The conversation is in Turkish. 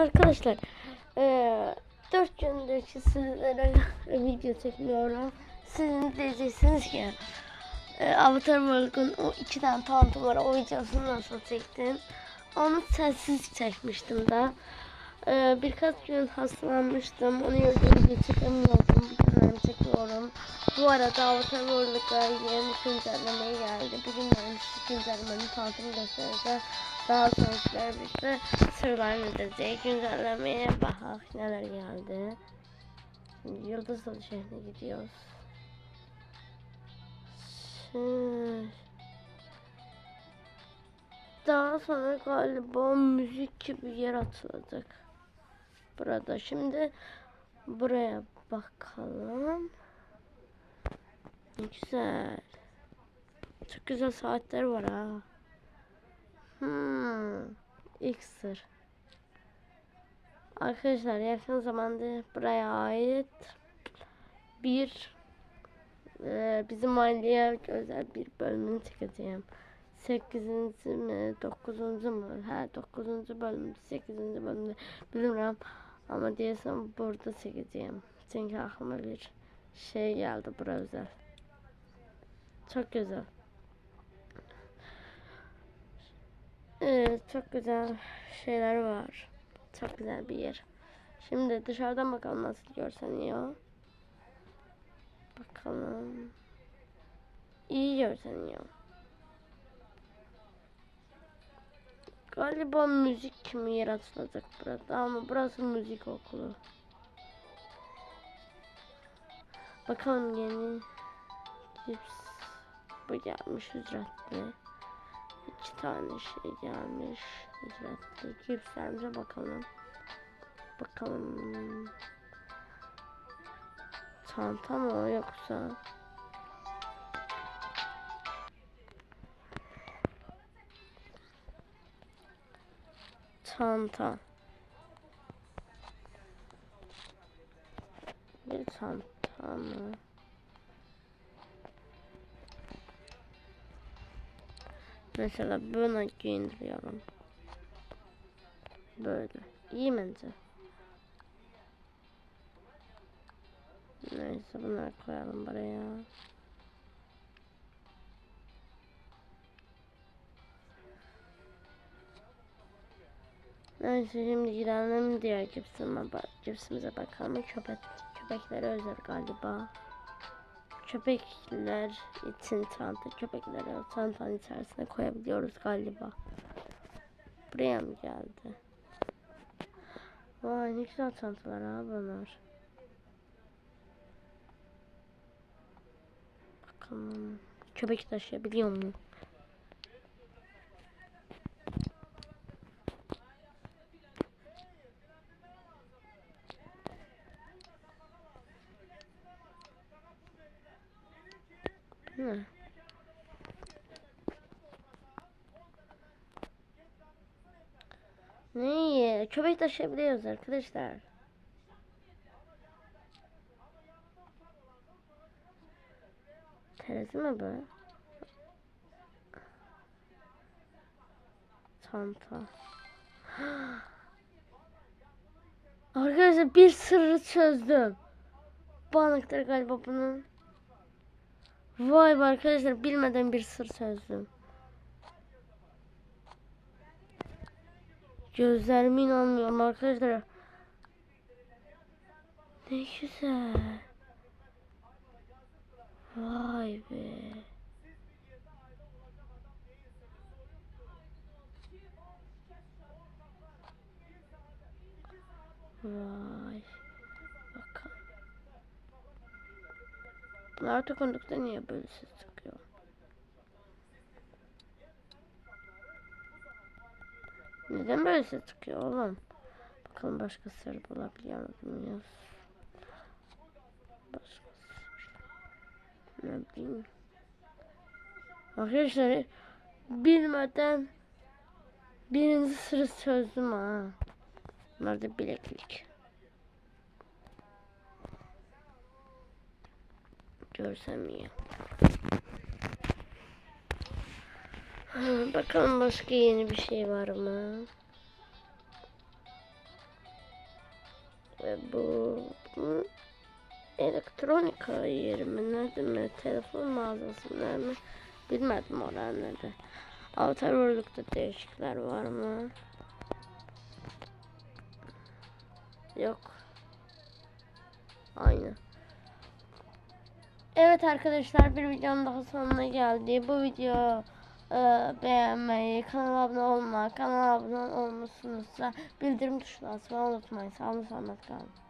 Arkadaşlar eee 4 gündür sizlere video çekmiyorum. Sizin diyeceksiniz ki eee Avatar World'un o iki tane tanıtım. O videosunu nasıl çektin? Onu sessiz çekmiştim da. Eee birkaç gün hastalanmıştım. Onu video çekemiyordum. Bugünlerimi çekiyorum. Bu arada Avatar World'da yeni güncelleme geldi. Bugün size güncellemenin tanıtımını göstereceğim. Daha sizler birlikte sırlarını izleyeceğiz. Güncellemeye bak neler geldi. Şimdi Yıldız Adı şehrine gidiyoruz. Şimdi... Daha sonra galiba müzik gibi yer atılacak. Burada şimdi buraya bakalım. Güzel. Çok güzel saatler var ha. Hmm. İlk sır. Arkadaşlar yakın zamanda buraya ait bir e, bizim aileye özel bir bölümünü çekeceğim. 8. mi 9. mu? Ha 9. bölüm 8. bölümde bilmiyorum ama diyersem burada çekeceğim. Çünkü aklıma bir şey geldi bura özel. Çok güzel. Evet, çok güzel şeyler var. Çok güzel bir yer. Şimdi dışarıdan bakalım nasıl görseniyor. Bakalım. İyi görseniyor. Galiba müzik mi yaratılacak burada ama burası müzik okulu. Bakalım yeni cips bu gelmiş ücretli. İki tane şey gelmiş ücretli. Cipslerimize bakalım. Bakalım. Çanta mı yoksa? Çanta. Bir çanta mı? Mesela bunu giyindiriyorum. Böyle. İyi bence. Neyse bunları koyalım buraya. Neyse şimdi gidelim diğer cipsime, bak cipsimize bakalım. Köpek, köpeklere özel galiba. Köpekler için çanta, köpekleri çantanın içerisine koyabiliyoruz galiba. Buraya mı geldi? Vay ne güzel çantalar ha bunlar. Bakalım. Köpek taşıyabiliyor mu? Hı. Ne iyi. Köpek taşıyabiliyoruz arkadaşlar. Terazi mi bu? Çanta. Arkadaşlar bir sırrı çözdüm. Bu anahtar galiba bunun. Vay be arkadaşlar bilmeden bir sır çözdüm. Gözlerime inanmıyorum arkadaşlar. Ne güzel. Vay be. Vay. Bakalım. Bunlar dokundukta niye böyle ses çıkıyor? Neden böyle ses çıkıyor oğlum? Bakalım başka sır bulabiliyor muyuz? Başka sır. Ne bileyim. Arkadaşlar bilmeden birinci sırrı çözdüm ha. Bunlar da bileklik. Görsem iyi. Bakalım başka yeni bir şey var mı? Ve bu, bu elektronika yeri mi nerede mi telefon mağazası nerede mi bilmedim nerede. Avatar World'da değişikler var mı? Yok. Aynı. Evet arkadaşlar bir videonun daha sonuna geldi. Bu video e, beğenmeyi, kanala abone olmayı, kanala abone olmuşsunuzsa bildirim tuşuna basmayı unutmayın. Sağ olun, selamet kalın.